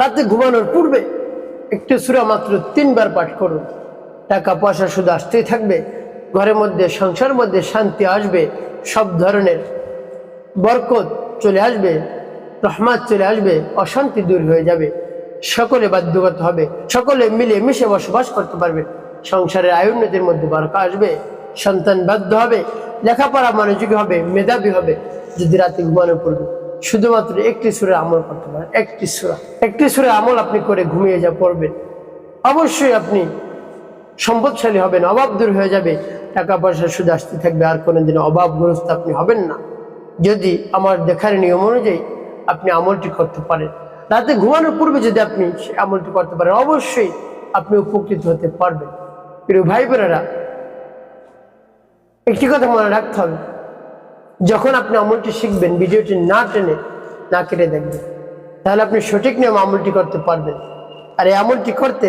রাতে ঘুমানোর পূর্বে একটি সুরা মাত্র তিনবার পাঠ করুন। টাকা পয়সা শুধু আসতেই থাকবে, ঘরের মধ্যে সংসার মধ্যে শান্তি আসবে, সব ধরনের বরকত চলে আসবে, রহমাত চলে আসবে, অশান্তি দূর হয়ে যাবে, সকলে বাধ্যগত হবে, সকলে মিলে মিশে বসবাস করতে পারবে, সংসারের আয়োন্নতির মধ্যে বরকা আসবে, সন্তান বাধ্য হবে, লেখাপড়া মনোযোগী হবে, মেধাবী হবে, যদি রাতে ঘুমানো পড়বে শুধুমাত্র একটি সুরে আমল করতে পারেন, একটি সুরা। একটি সুরে আমল আপনি করে ঘুমিয়ে যা পড়বেন। অবশ্যই আপনি সম্পদশালী হবেন, অভাব দূর হয়ে যাবে টাকা পয়সা শুধু আসতে থাকবে, আর কোনোদিন অভাবগ্রস্ত আপনি হবেন না। যদি আমার দেখার নিয়ম অনুযায়ী আপনি আমলটি করতে পারেন। রাতে ঘুমানোর পূর্বে যদি আপনি আমলটি করতে পারেন, অবশ্যই আপনি উপকৃত হতে পারবেন। প্রিয় ভাই বোনেরা একটি কথা মনে রাখতে হবে। যখন আপনি আমলটি শিখবেন, ভিডিওটি না টেনে না কেটে দেখবেন, তাহলে আপনি সঠিক নিয়ম আমলটি করতে পারবেন। আর এই আমলটি করতে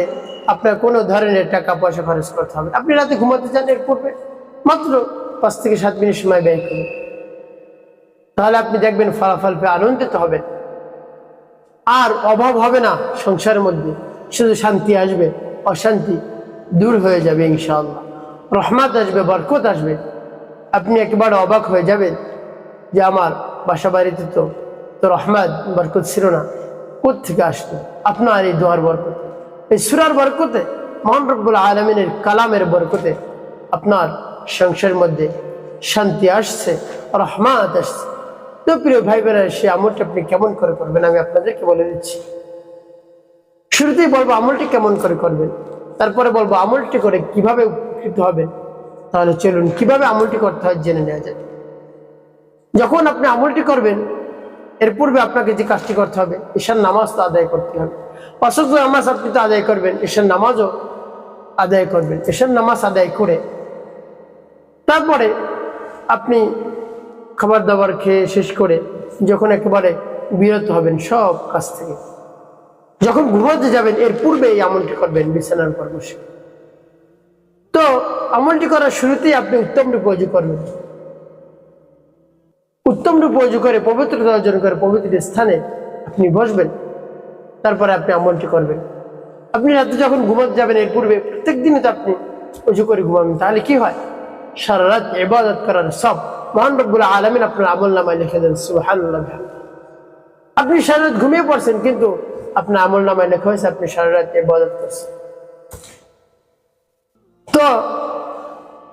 আপনার কোনো ধরনের টাকা পয়সা খরচ করতে হবে। আপনি রাতে ঘুমাতে চান এর পূর্বে, মাত্র পাঁচ থেকে সাত মিনিট সময় ব্যয় করুন। তাহলে আপনি দেখবেন ফলাফল পেয়ে আনন্দিত হবেন। আর অভাব হবে না সংসারের মধ্যে, শুধু শান্তি আসবে, অশান্তি দূর হয়ে যাবে ইনশাআল্লাহ। রহমাত আসবে, বরকত আসবে। আপনি একেবারে অবাক হয়ে যাবেন যে আমার বাসা বাড়িতে তো তো রহমাত, বরকত ছিল না। থেকে আসতো আপনার এই দোয়ার বরকতে। এই সুরার বরকতে, মহান রব্বুল আলমিনের কালামের বরকতে আপনার সংসারের মধ্যে শান্তি আসছে, রহমাত আসছে। তো প্রিয় ভাই বোনেরা সে আমলটা আপনি কেমন করে করবেন আমি আপনাদেরকে বলে দিচ্ছি। শুরুতেই বলব আমলটি কেমন করে করবেন, তারপরে বলব আমলটি করে কীভাবে উপকৃত হবেন। তাহলে চলুন, কীভাবে আমলটি করতে হয় জেনে নেওয়া যায় যখন আপনি আমলটি করবেন, এর পূর্বে আপনাকে যে কাজটি করতে হবে ঈশান নামাজ তো আদায় করতে হবে। অসুখ নামাজ আপনি তো আদায় করবেন ঈশান নামাজও আদায় করবেন ঈশান নামাজ আদায় করে। তারপরে আপনি খাবার দাবার খেয়ে শেষ করে যখন একেবারে বিরত হবেন, সব কাজ থেকে, যখন ঘুমাতে যাবেন, এর পূর্বে এই আমলটি করবেন, বিছানার পর বসে। তো আমলটি করার শুরুতেই আপনি উত্তম রূপে অজু করবেন। উত্তম রূপে অজু করে, পবিত্রতা অর্জন করে, পবিত্র স্থানে আপনি বসবেন। তারপরে আপনি আমলটি করবেন। আপনি রাতে যখন ঘুমাতে যাবেন, এর পূর্বে প্রত্যেক দিনই তো আপনি অজু করে ঘুমাবেন। তাহলে কি হয়? সারা রাত ইবাদত করার সব মহান রব্বুল আলমিন আপনার আমল নামায় লিখে দেন, সুবহানাল্লাহ। আপনি সারা রাত ঘুমিয়ে পড়ছেন, কিন্তু আপনার আমল নামায় লেখা হয়েছে, আপনি সারা রাত ইবাদত করছেন। তো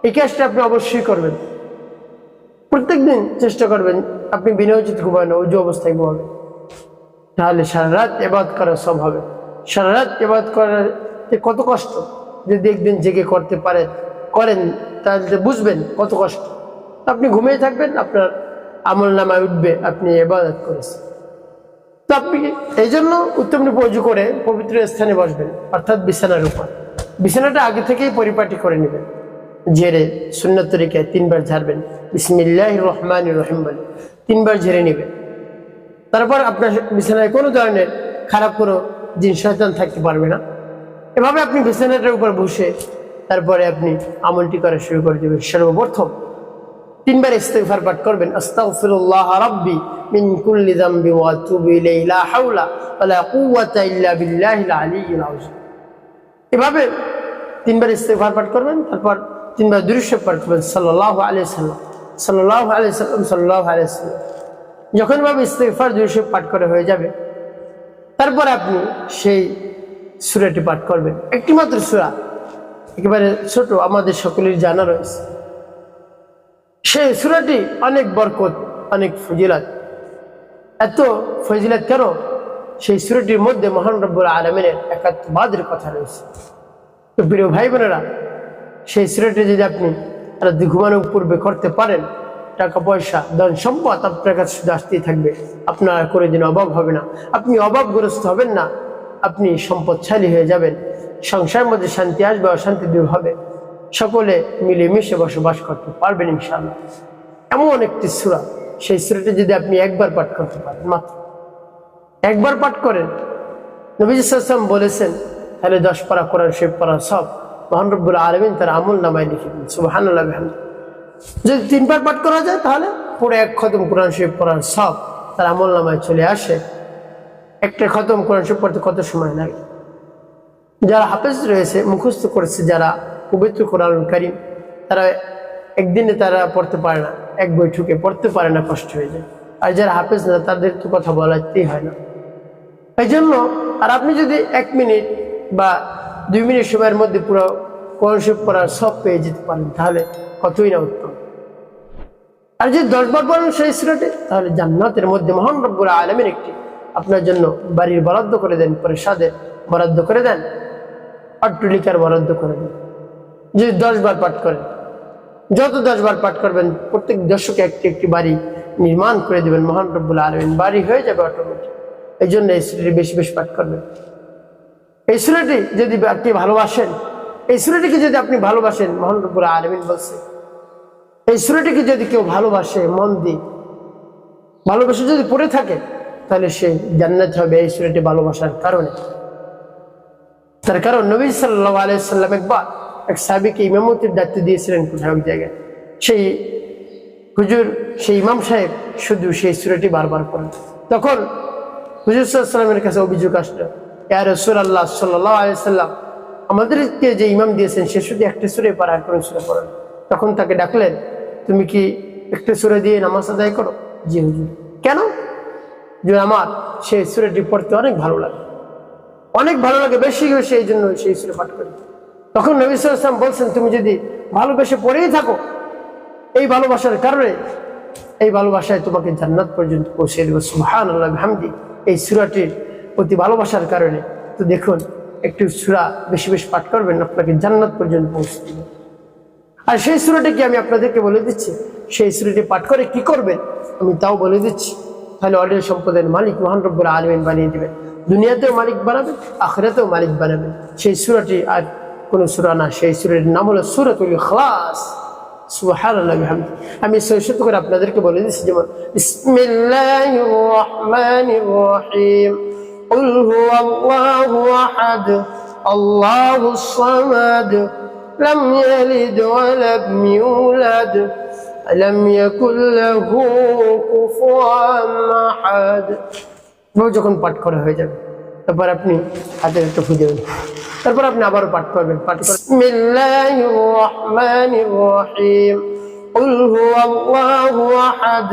এই কাজটা আপনি অবশ্যই করবেন। প্রত্যেকদিন চেষ্টা করবেন আপনি বিনিয়োজিত ঘুমাবেন উজু অবস্থায় ঘুমাবেন। তাহলে সারা রাত এবাদ করা সব হবে। সারা রাত এবাদ করার যে কত কষ্ট যদি একদিন জেগে করতে পারে, করেন, তাহলে বুঝবেন কত কষ্ট। আপনি ঘুমিয়ে থাকবেন, আপনার আমল নামায় উঠবে, আপনি এবাদত করেছেন। তো আপনি এই জন্য উত্তম রূপে করে পবিত্র স্থানে বসবেন, অর্থাৎ বিছানার উপর। বিছানাটা আগে থেকেই পরিপাটি করে নেবেন। ঝেড়ে সুন্নত তরিকায় তিনবার ঝাড়বেন। বিসমিল্লাহ রহমান রহিম বলে। তিনবার ঝেড়ে নেবেন। তারপর আপনার বিছানায় কোনো ধরনের খারাপ কোনো জিনিস, শয়তান থাকতে পারবে না। এভাবে আপনি বিছানাটার উপর বসে তারপরে আপনি আমলটি করা শুরু করে দেবেন। সর্বপ্রথম তিনবার ইস্তেগফার পাঠ করবেন। আস্তাগফিরুল্লাহ রাব্বি মিন কুল্লি যামবি ওয়া আতুবু ইলাইহি হাওলা ওয়া কুওয়াতা ইল্লা বিল্লাহিল আলিয়্যিল আযীম। এভাবে তিনবার ইস্তেগফার পাঠ করবেন। তারপর তিনবার দুরূদ পাঠ করবেন, সাল্লাল্লাহু আলাইহি সাল্লাম। সাল্লাল্লাহু আলাইহি সাল্লাম, সাল্লাল্লাহু আলাইহি সাল্লাম। যখন ভাবে ইস্তেগফার দুরূদ পাঠ করে হয়ে যাবে, তারপর আপনি সেই সূরাটি পাঠ করবেন। একটি মাত্র সূরা, একেবারে ছোট, আমাদের সকলের জানা রয়েছে। সেই সুরাটি অনেক বরকত, অনেক ফজিলাত। এত ফজিলাত কেন? সেই সুরাটির মধ্যে মহান আলমিনের একাত্মবাদের কথা রয়েছে। প্রিয় ভাই বোনেরা সেই সুরাটি যদি আপনি রাতে ঘুমানোর পূর্বে করতে পারেন, টাকা পয়সা, ধন সম্পদ আপনার কাছে শুধু আসতেই থাকবে। আপনার করে কোনোদিন অভাব হবে না। আপনি অভাবগ্রস্ত হবেন না। আপনি সম্পদশালী হয়ে যাবেন। সংসারের মধ্যে শান্তি আসবে, অশান্তি দূর হবে। সকলে মিলেমিশে বসবাস করতে পারবেন ইনশাল্লাহ এমন একটি সুরা, সেই সুরাটি যদি আপনি একবার পাঠ করতে পারেন, মাত্র। একবার পাঠ করেন। নবীজ বলেছেন, তাহলে দশ পারা কোরআন শেখ পড়া সব। মহানরব্বুল আলমিন তার আমল নামায় লিখে দিন। সুবাহান্লাহ যদি তিনবার পাঠ করা যায় তাহলে পুরো এক খতম কোরআন শরীফ পড়ার সব তার আমল নামায় চলে আসে। একটা খতম কোরআন শরীফ পড়তে কত সময় লাগে? যারা হাফেজ রয়েছে, মুখস্থ করেছে, যারা পবিত্র কোরআন তারা একদিনে তারা পড়তে পারে না, এক বৈঠকে পড়তে পারে না, কষ্ট হয়ে যায়। আর যারা হাফেজ না, তাদের তো কথা বলাতেই হয় না। এই জন্য আর আপনি যদি এক মিনিট বা দুই মিনিট সময়ের মধ্যে পুরো শরীফ পড়ার সব পেয়ে যেতে পারেন, তাহলে কতই না উত্তম। আর যদি দশ বার পড়েন সেই সুরাটে তাহলে জান্নাতের মধ্যে মহান রব্বুল আলমের একটি আপনার জন্য বাড়ির বরাদ্দ করে দেন পরে সাদের বরাদ্দ করে দেন, অট্টলিকার বরাদ্দ করে দেন। যদি দশ বার পাঠ করেন, যত দশ বার পাঠ করবেন, প্রত্যেক দর্শকে একটি একটি বাড়ি নির্মাণ করে দেবেন মহান রব্বুল আলমিন, বাড়ি হয়ে যাবে অটোমেটিক এই জন্য এই সুরাটি বেশি বেশি পাঠ করবেন। এই সুরাটি যদি আপনি ভালোবাসেন, এই সুরাটিকে যদি আপনি ভালোবাসেন, মহান রব্বুল আলমিন বলছে, এই সুরাটিকে যদি কেউ ভালোবাসে, মন দিয়ে ভালোবাসে যদি পড়ে থাকে, তাহলে সে জান্নাত হবে এই সুরাটি ভালোবাসার কারণে। তার কারণ নবী সাল্লাহ আলাইসাল্লাম একবার এক সাবিকে ইমামতির দায়িত্ব দিয়েছিলেন কোথাও জায়গায়। সেই হুজুর, সেই ইমাম সাহেব শুধু সেই সুরাটি বারবার পড়েন। তখন হুজুর সাল্লামের কাছে অভিযোগ আসলো আল্লাহ আলাইসাল্লাম আমাদেরকে যে ইমাম দিয়েছেন, সে শুধু একটা সুরে পারে আর কোনো সুরে পড়েন তখন তাকে ডাকলেন, তুমি কি একটা সুরে দিয়ে নামাজ আদায় করো? জি, হুজুর। কেন? যে আমার, সেই সুরেটি পড়তে অনেক ভালো লাগে। অনেক ভালো লাগে, বেশি বেশি, এই জন্য সেই সুরে পাঠ করি। তখন নবী সাল্লাম বলছেন, তুমি যদি ভালোবেসে পড়েই থাকো, এই ভালোবাসার কারণে, এই ভালোবাসায় তোমাকে জান্নাত পর্যন্ত পৌঁছে দেবো। সুহান আল্লাহ হামদি এই সুরাটির প্রতি ভালোবাসার কারণে। তো দেখুন, একটু সুরা বেশি বেশি পাঠ করবেন, আপনাকে জান্নাত পর্যন্ত পৌঁছে আর সেই সুরাটিকে আমি আপনাদেরকে বলে দিচ্ছি, সেই সুরাটি পাঠ করে কি করবেন, আমি তাও বলে দিচ্ছি। তাহলে অডিও সম্পদের মালিক মহান রব্বুল আলমিন বানিয়ে দেবেন। দুনিয়াতেও মালিক বানাবেন, আখরাতেও মালিক বানাবেন। সেই সুরাটি আর কোনো সুরা না, সেই সুরের নাম হলো খাস সুবহানাল্লাহ বিহামদি আমি সৈশত করে আপনাদেরকে বলে দিচ্ছি, যেমন রহিম। قل هو الله أحد الله الصمد لم يلد ولم يولد لم يكن له كفوا أحد এভাবে যখন পাঠ করা হয়ে যাবে তারপর আপনি হাতে একটু খুঁজে দেবেন তারপর আপনি আবারও পাঠ করবেন পাঠ করবেন বিসমিল্লাহির রহমানির রহিম قل هو الله أحد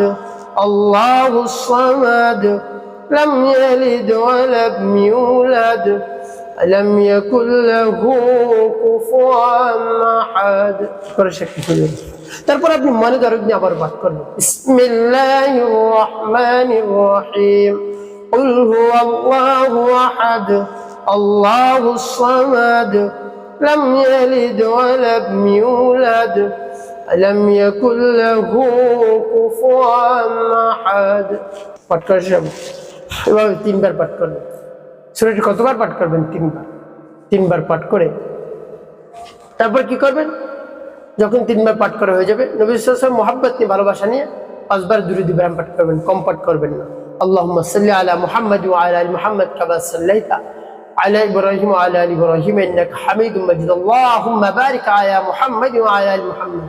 الله الصمد لم يلد ولم يولد لم يكن له كفوا أحد করে শেখা খুঁজে দেবেন। তারপর আপনি মনে দরদ নিয়ে আবার পাঠ করবেন বিসমিল্লাহির রহমানির রহিম قل هو الله أحد الله الصمد لم يلد ولم يولد لم يكن له كفوا أحد পাঠ করে সব এভাবে তিনবার পাঠ করবেন সুরাটি কতবার পাঠ করবেন তিনবার তিনবার পাঠ করে তারপর কি করবেন যখন তিনবার পাঠ করা হয়ে যাবে নবী সাল্লাম মোহাব্বত নিয়ে ভালোবাসা নিয়ে পাঁচবার দূরে দুবার পাঠ করবেন কম পাঠ করবেন না اللهم صل على محمد وعلى ال محمد كما صليت على ابراهيم وعلى ال ابراهيم انك حميد مجيد اللهم بارك على محمد وعلى ال محمد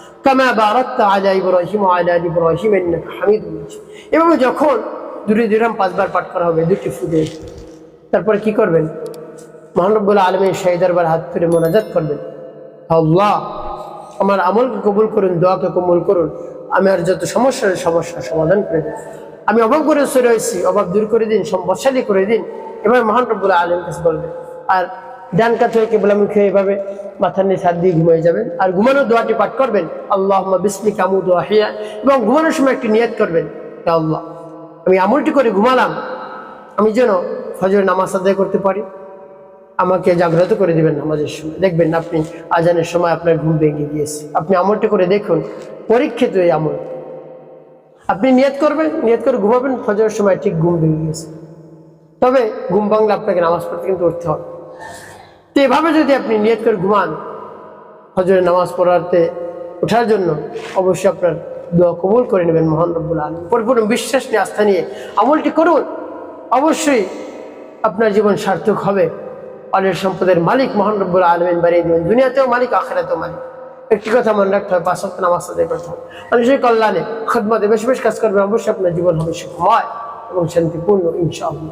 কামা বারাত্তা আলা ইব্রাহিম আলা ইব্রাহিম ইন্নাকা হামিদুল মাজিদ। এভাবে যখন দুটি দুরাম পাঁচবার পাঠ করা হবে, দুটি ফুদে তারপরে কি করবেন? মহানব্বুল আলমের শাহিদারবার হাত তুলে মোনাজাত করবেন। আল্লাহ, আমার আমলকে কবুল করুন, দোয়াকে কবুল করুন। আমি আর যত সমস্যার সমস্যার সমাধান করে দিন। আমি অভাবগ্রস্ত রয়েছি, অভাব দূর করে দিন, সম্পদশালী করে দিন। এবার মহানরবুল আলম কাছে বলবেন। আর ডান কাছে হয়ে কেবলা মুখে এভাবে মাথার নিচে হাত দিয়ে ঘুমিয়ে যাবেন। আর ঘুমানোর দোয়াটি পাঠ করবেন আল্লাহ বিসমি কামু দোয়া হিয়া এবং ঘুমানোর সময় একটি নিয়ত করবেন হে আল্লাহ, আমি আমলটি করে ঘুমালাম, আমি যেন ফজর নামাজ আদায় করতে পারি। আমাকে জাগ্রত করে দিবেন নামাজের সময়। দেখবেন আপনি আজানের সময় আপনার ঘুম ভেঙে গিয়েছে। আপনি আমলটা করে দেখুন, পরীক্ষিত এই আমল। আপনি নিয়ত করবেন, নিয়ত করে ঘুমাবেন, ফজরের সময় ঠিক ঘুম ভেঙে গিয়েছে। তবে ঘুম ভাঙলে আপনাকে নামাজ পড়তে কিন্তু উঠতে হবে। তো এভাবে যদি আপনি নিয়ত করে ঘুমান হজরের নামাজ পড়াতে ওঠার জন্য অবশ্যই আপনার দোয়া কবুল করে নেবেন মহান রব্বুল আলম পরিপূর্ণ বিশ্বাস নিয়ে আস্থা নিয়ে আমলটি করুন। অবশ্যই আপনার জীবন সার্থক হবে। অলের সম্পদের মালিক মহান রব্বুল আলমেন বাড়িয়ে দেবেন। দুনিয়াতেও মালিক, আখেরাতেও মালিক। একটি কথা মনে রাখতে হবে, পাঁচ নামাজ আদায় করতে হবে। মানুষের কল্যাণে, খদমতে বেশি বেশি কাজ করবেন অবশ্যই আপনার জীবন হবে সুখময় এবং শান্তিপূর্ণ, ইনশাআল্লাহ।